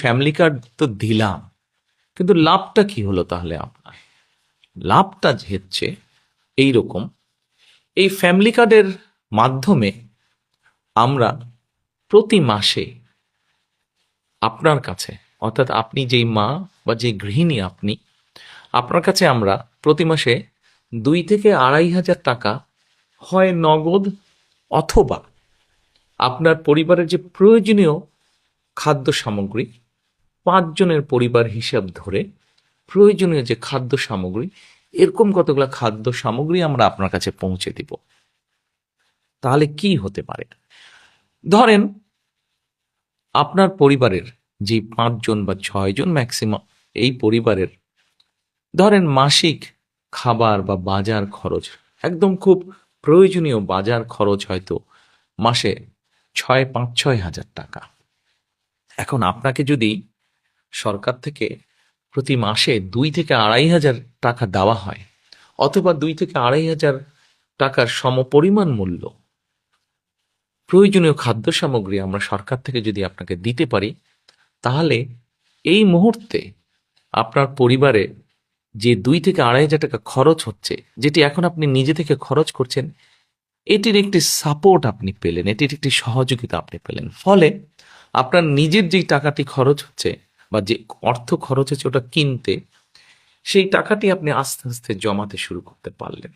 Family card তো দিলাম, কিন্তু লাভটা কি হলো তাহলে আপনার? লাভটা হচ্ছে এই রকম এই ফ্যামিলি কার্ডের মাধ্যমে আমরা প্রতি মাসে আপনার কাছে, অর্থাৎ আপনি যেই মা বা যে গৃহিণী আপনি, আপনার কাছে আমরা প্রতি মাসে দুই থেকে আড়াই হাজার টাকা হয় নগদ অথবা আপনার পরিবারের যে প্রয়োজনীয় খাদ্য সামগ্রী পাঁচজনের পরিবার হিসাব ধরে প্রয়োজনীয় যে খাদ্য সামগ্রী, এরকম কতগুলো খাদ্য সামগ্রী আমরা আপনার কাছে পৌঁছে দিব? তাহলে কি হতে পারে? ধরেন, আপনার পরিবারের যে পাঁচজন বা ছয়জন ম্যাক্সিমাম এই পরিবারের, ধরেন মাসিক খাবার বা বাজার খরচ, একদম খুব প্রয়োজনীয় বাজার খরচ হয়তো মাসে ছয়, পাঁচ, ছয় হাজার টাকা। এখন আপনাকে যদি সরকার থেকে প্রতি মাসে দুই থেকে আড়াই হাজার টাকা দেওয়া হয়, অথবা দুই থেকে আড়াই হাজার টাকার সমপরিমাণ মূল্য। প্রয়োজনীয় খাদ্য সামগ্রী আমরা সরকার থেকে যদি আপনাকে দিতে পারি, তাহলে এই মুহূর্তে আপনার পরিবারে যে দুই থেকে আড়াই হাজার টাকা খরচ হচ্ছে, যেটি এখন আপনি নিজে থেকে খরচ করছেন, এটির একটি সাপোর্ট আপনি পেলেন, এটির একটি সহযোগিতা আপনি পেলেন। ফলে আপনার নিজের যেই টাকাটি খরচ হচ্ছে বা যে অর্থ খরচ হচ্ছে ওটা কিনতে, সেই টাকাটি আপনি আস্তে আস্তে জমাতে শুরু করতে পারলেন।